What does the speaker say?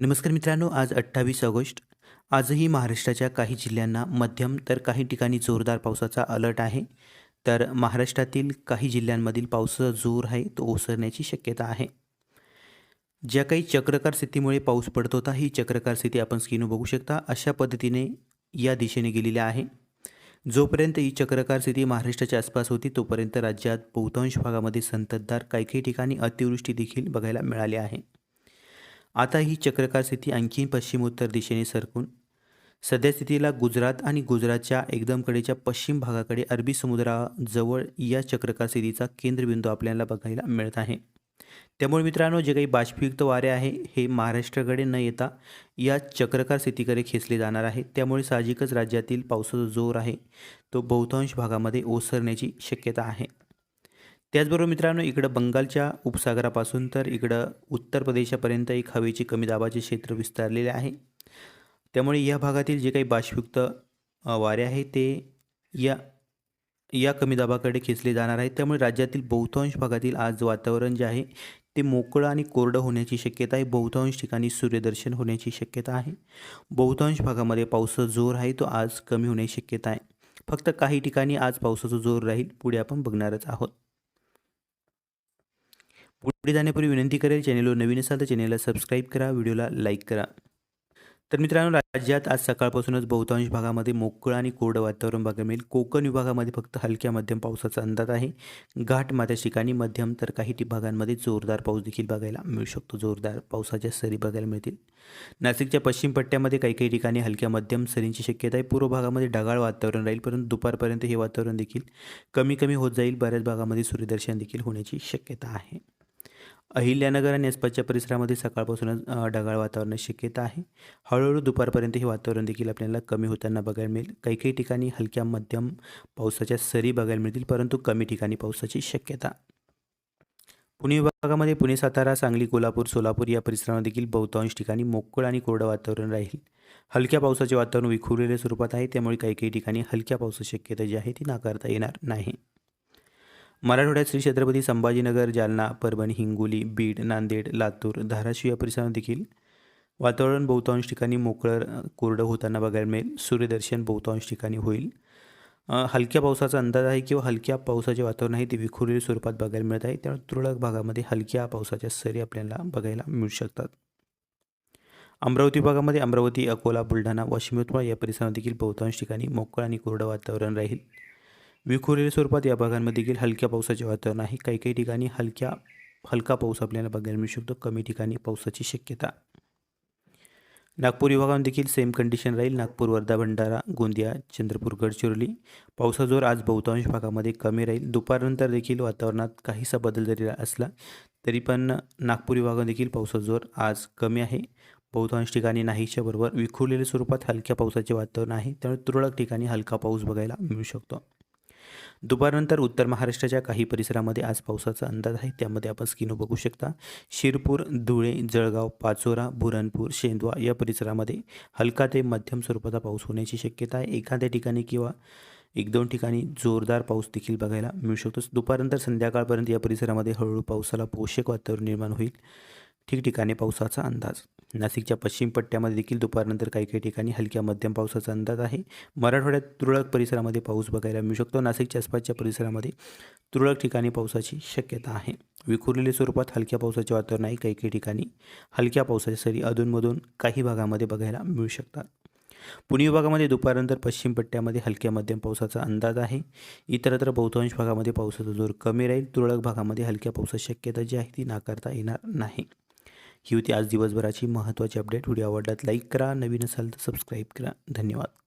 नमस्कार मित्रांनो आज अठ्ठावीस ऑगस्ट. आजही महाराष्ट्राच्या काही जिल्ह्यांना मध्यम तर काही ठिकाणी जोरदार पावसाचा अलर्ट आहे. तर महाराष्ट्रातील काही जिल्ह्यांमधील पावसाचा जोर आहे तो ओसरण्याची शक्यता आहे. ज्या काही चक्रकार स्थितीमुळे पाऊस पडत होता ही चक्रकार स्थिती आपण स्क्रीनवर बघू शकता. अशा पद्धतीने या दिशेने गेलेल्या आहे. जोपर्यंत ही चक्रकार स्थिती महाराष्ट्राच्या आसपास होती तोपर्यंत राज्यात बहुतांश भागामध्ये संततधार काही काही ठिकाणी अतिवृष्टी देखील बघायला मिळाली आहे. आता ही चक्रकार स्थिती आणखी पश्चिमोत्तर दिशेने सरकून सध्या स्थितीला गुजरात आणि गुजरातच्या एकदमकडेच्या पश्चिम भागाकडे अरबी समुद्राजवळ या चक्रकार स्थितीचा केंद्रबिंदू आपल्याला बघायला मिळत आहे. त्यामुळे मित्रांनो जे काही बाष्पयुक्त वारे आहे हे महाराष्ट्राकडे न येता या चक्रकार स्थितीकडे खेचले जाणार आहे. त्यामुळे साहजिकच राज्यातील पावसाचा जोर आहे. तो बहुतांश भागामध्ये ओसरण्याची शक्यता आहे. त्याचबरोबर मित्रांनो इकडं बंगालच्या उपसागरापासून तर इकडं उत्तर प्रदेशापर्यंत एक हवेची कमी दाबाचे क्षेत्र विस्तारलेले आहे. त्यामुळे या भागातील जे काही बाष्पयुक्त वारे आहे ते या या कमी दाबाकडे खेचले जाणार आहेत. त्यामुळे राज्यातील बहुतांश भागातील आज वातावरण जे आहे ते मोकळं आणि कोरडं होण्याची शक्यता आहे. बहुतांश ठिकाणी सूर्यदर्शन होण्याची शक्यता आहे. बहुतांश भागामध्ये पावसाचा जोर आहे तो आज कमी होण्याची शक्यता आहे. फक्त काही ठिकाणी आज पावसाचा जोर राहील पुढे आपण बघणारच आहोत. पुढे जाण्यापूर्वी विनंती करेल चॅनेलवर नवीन असाल तर चॅनेलला सबस्क्राईब करा व्हिडिओला लाईक करा. तर मित्रांनो राज्यात आज सकाळपासूनच बहुतांश भागामध्ये मोकळं आणि कोरडं वातावरण बघायला मिळेल. कोकण विभागामध्ये फक्त हलक्या मध्यम पावसाचा अंदाज आहे. घाट माथ्या ठिकाणी मध्यम तर काही भागांमध्ये जोरदार पाऊस देखील बघायला मिळू शकतो. जोरदार पावसाच्या सरी बघायला मिळतील. नाशिकच्या पश्चिम पट्ट्यामध्ये काही काही ठिकाणी हलक्या मध्यम सरींची शक्यता आहे. पूर्व भागामध्ये ढगाळ वातावरण राहील परंतु दुपारपर्यंत हे वातावरण देखील कमी कमी होत जाईल. बऱ्याच भागामध्ये सूर्यदर्शन देखील होण्याची शक्यता आहे. अहिल्यानगर आणि आसपासच्या परिसरामध्ये सकाळपासूनच ढगाळ वातावरणाची शक्यता आहे. हळूहळू दुपारपर्यंत हे वातावरण देखील आपल्याला कमी होताना बघायला मिळेल. काही काही ठिकाणी हलक्या मध्यम पावसाच्या सरी बघायला मिळतील परंतु कमी ठिकाणी पावसाची शक्यता. पुणे विभागामध्ये पुणे सातारा सांगली कोल्हापूर सोलापूर या परिसरामध्ये देखील बहुतांश ठिकाणी मोकळं आणि कोरडं वातावरण राहील. हलक्या पावसाचे वातावरण विखुरलेल्या स्वरूपात आहे. त्यामुळे काही काही ठिकाणी हलक्या पावसाची शक्यता जी आहे ती नाकारता येणार नाही. मराठवाड्यात श्री छत्रपती संभाजीनगर जालना परभणी हिंगोली बीड नांदेड लातूर धाराशिव या परिसरात देखील वातावरण बहुतांश ठिकाणी मोकळं कोरडं होताना बघायला मिळेल. सूर्यदर्शन बहुतांश ठिकाणी होईल. हलक्या पावसाचा अंदाज आहे किंवा हलक्या पावसाचे वातावरण आहे ते विखुरलेल्या स्वरूपात बघायला मिळत आहे. त्यामुळे तुरळक भागामध्ये हलक्या पावसाच्या सरी आपल्याला बघायला मिळू शकतात. अमरावती भागामध्ये अमरावती अकोला बुलढाणा वाशिम यवतमाळ या परिसरात देखील बहुतांश ठिकाणी मोकळं आणि कोरडं वातावरण राहील. विखुरलेल्या स्वरूपात या भागांमध्ये देखील हलक्या पावसाचे वातावरण आहे. काही काही ठिकाणी हलक्या हलका पाऊस आपल्याला बघायला मिळू शकतो. कमी ठिकाणी पावसाची शक्यता. नागपूर विभागामध्ये देखील सेम कंडिशन राहील. नागपूर वर्धा भंडारा गोंदिया चंद्रपूर गडचिरोली. पावसाचा जोर आज बहुतांश भागामध्ये कमी राहील. दुपारनंतर देखील वातावरणात काहीसा बदल जरी असला तरी पण नागपूर विभागात देखील पावसाचा जोर आज कमी आहे. बहुतांश ठिकाणी नाहीच्या बरोबर विखुरलेल्या स्वरूपात हलक्या पावसाचे वातावरण आहे. त्यामुळे तुरळक ठिकाणी हलका पाऊस बघायला मिळू शकतो. दुपारनंतर उत्तर महाराष्ट्राच्या काही परिसरामध्ये आज पावसाचा अंदाज आहे. त्यामध्ये आपण स्किनो बघू शकता. शिरपूर धुळे जळगाव पाचोरा बुरणपूर शेंदवा या परिसरामध्ये हलका ते मध्यम स्वरूपाचा पाऊस होण्याची शक्यता आहे. एखाद्या ठिकाणी किंवा एक दोन ठिकाणी जोरदार पाऊस देखील बघायला मिळू शकतो. दुपारनंतर संध्याकाळपर्यंत या परिसरामध्ये हळूहळू पावसाला पोषक वातावरण निर्माण होईल. ठिकठिकाणी पावसाचा अंदाज. नाशिकच्या पश्चिम पट्ट्यामध्ये देखील दुपारनंतर काही काही ठिकाणी हलक्या मध्यम पावसाचा अंदाज आहे. मराठवाड्यात तुरळक परिसरामध्ये पाऊस बघायला मिळू शकतो. नाशिकच्या आसपासच्या परिसरामध्ये तुरळक ठिकाणी पावसाची शक्यता आहे. विखुरलेल्या स्वरूपात हलक्या पावसाचे वातावरण आहे. काही काही ठिकाणी हलक्या पावसाच्या सरी अधूनमधून काही भागामध्ये बघायला मिळू शकतात. पुणे विभागामध्ये दुपारनंतर पश्चिम पट्ट्यामध्ये हलक्या मध्यम पावसाचा अंदाज आहे. इतरत्र बहुतांश भागामध्ये पावसाचा जोर कमी राहील. तुरळक भागामध्ये हलक्या पावसाची शक्यता जी आहे ती नाकारता येणार नाही. ही होती आज दिवसभराची महत्त्वाची अपडेट व्हिडिओ आवडल्यात लाईक करा. नवीन असाल तर सबस्क्राईब करा. धन्यवाद.